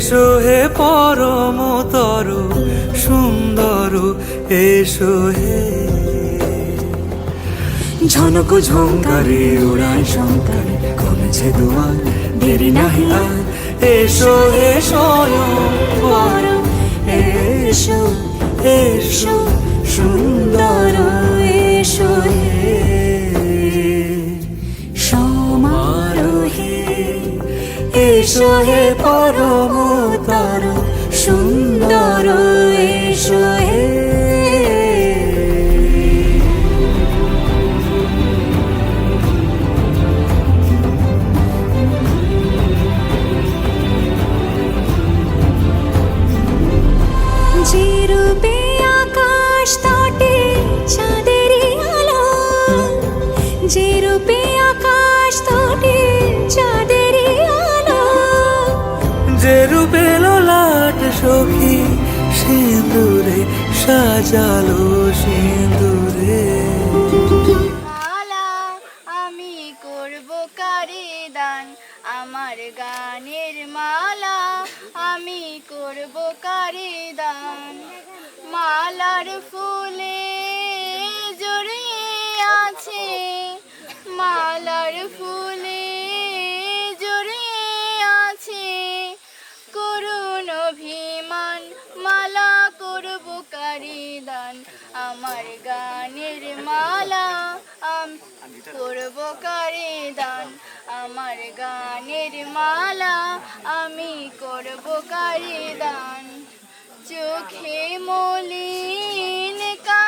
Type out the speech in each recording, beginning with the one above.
এসো হে পরমতর সুন্দর এসো হে। ঝনক ঝঙ্কারে ওড়ায় শঙ্কারে, কমেছে দুয়ার, দেরি নাহি আর। এসো হে স্বয়ং পরম, এসো এসো, সুন্দর এসো হে। সমারোহে, এসো হে পরমতর চাঁদেরই আলো যে রূপে আকাশ তটে চাঁদেরই আলো। যে রূপে লোলাট সখী সিঁদুরে সাজালো সিঁদুরে। মালা আমি করব কারে দান? আমার গানের মালা আমি করব কারে দান? মালার ফুলে আমার গানের মালা, আমি করব কারি দান? আমার গানের মালা, আমি করব কারে দান? চোখে মলিন কাজল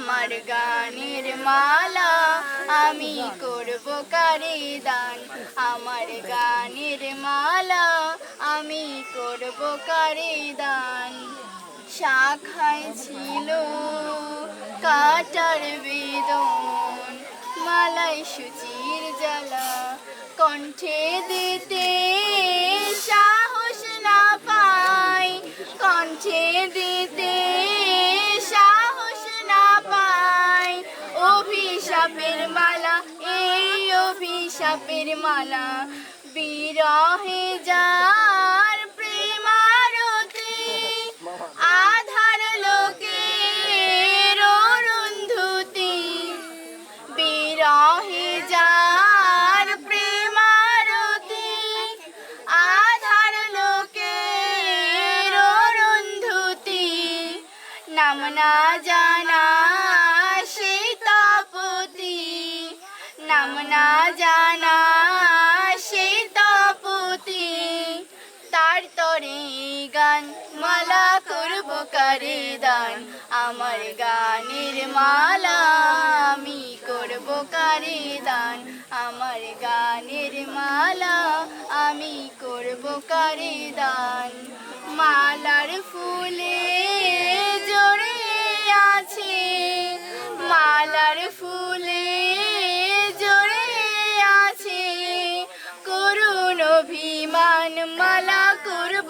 আমার গানের মালা আমি করব কারি দান? আমার গানের মালা আমি করব কারি দান? শাখায় ছিল কাটার বেদন মালাই সুচির জ্বালা। কণ্ঠে দিতে সাহস না পাই, কণ্ঠে দিতে অভিশাপের মালা এই অভিশাপের মালা। বিরহে যার তার তরে গান, মালা করব কারে দান? আমার গানের মালা আমি করব কারে দান? আমার গানের মালা আমি করব কারে দান? মালার ফুলে আছে, মালার আছে। অভিমান মালা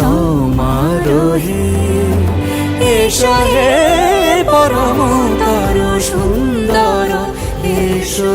সমারোহে এসো হে পরমতর সুন্দর এসো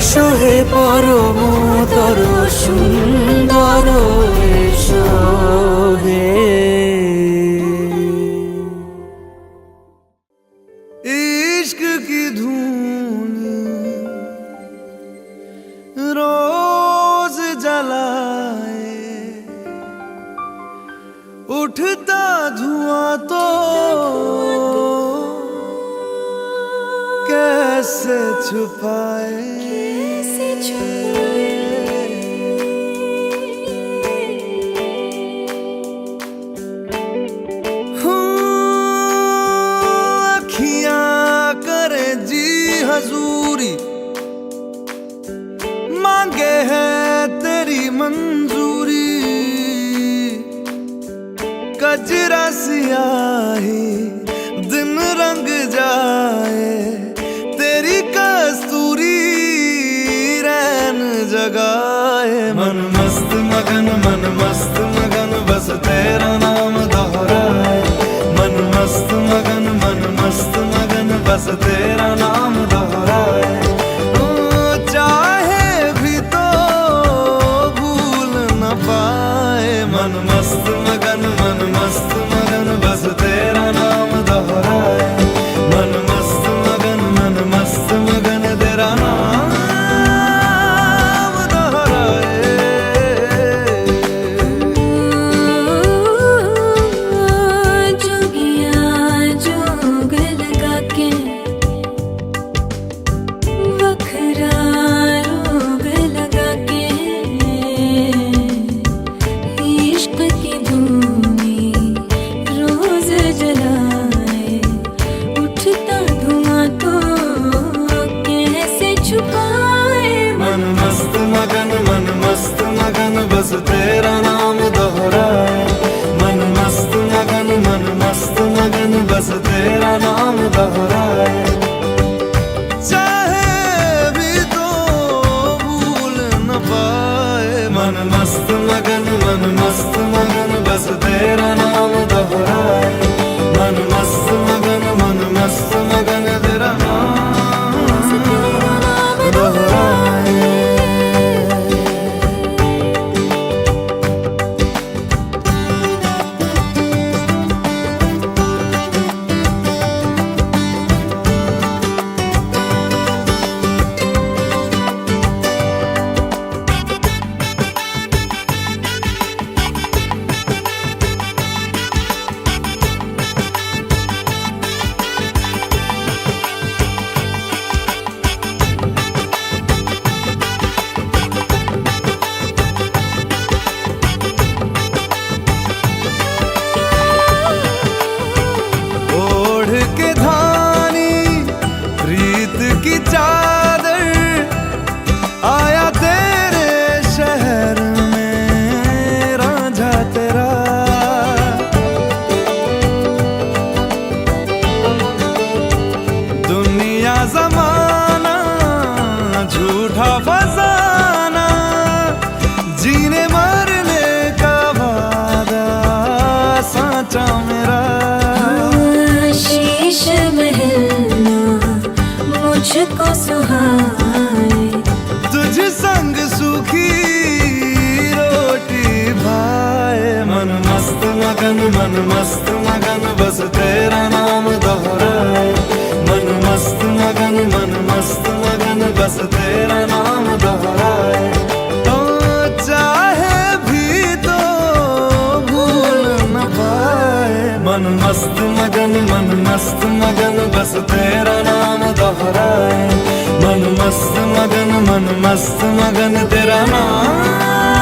এসো হে পরমতর সুন্দর এসো হে इश्क की धूल रोज जलाए उठता धुआं तो कैसे छुपाए मांगे है तेरी मंजूरी। कजरा सियाही, दिन रंग जाए, तेरी कस्तूरी रैन जगाए मन मस्त मगन, मन मस्त मगन, बस तेरा नाम दोहराए मन मस्त मगन, मन मस्त मगन, बस तेरा नाम बस तेरा नाम दोहराए। चाहे भी तो भूल न पाए। मन मस्त, मगन, मन मस्त। मन मस्त मगन, बस तेरा नाम दोहराए मन मस्त मगन, मन मस्त मगन, बस तेरा नाम दोहराए तो भी तो भूल मन मस्त मगन, मन मस्त मगन, बस तेरा नाम दोहराए मन मस्त मगन, मन मस्त मगन, तेरा नाम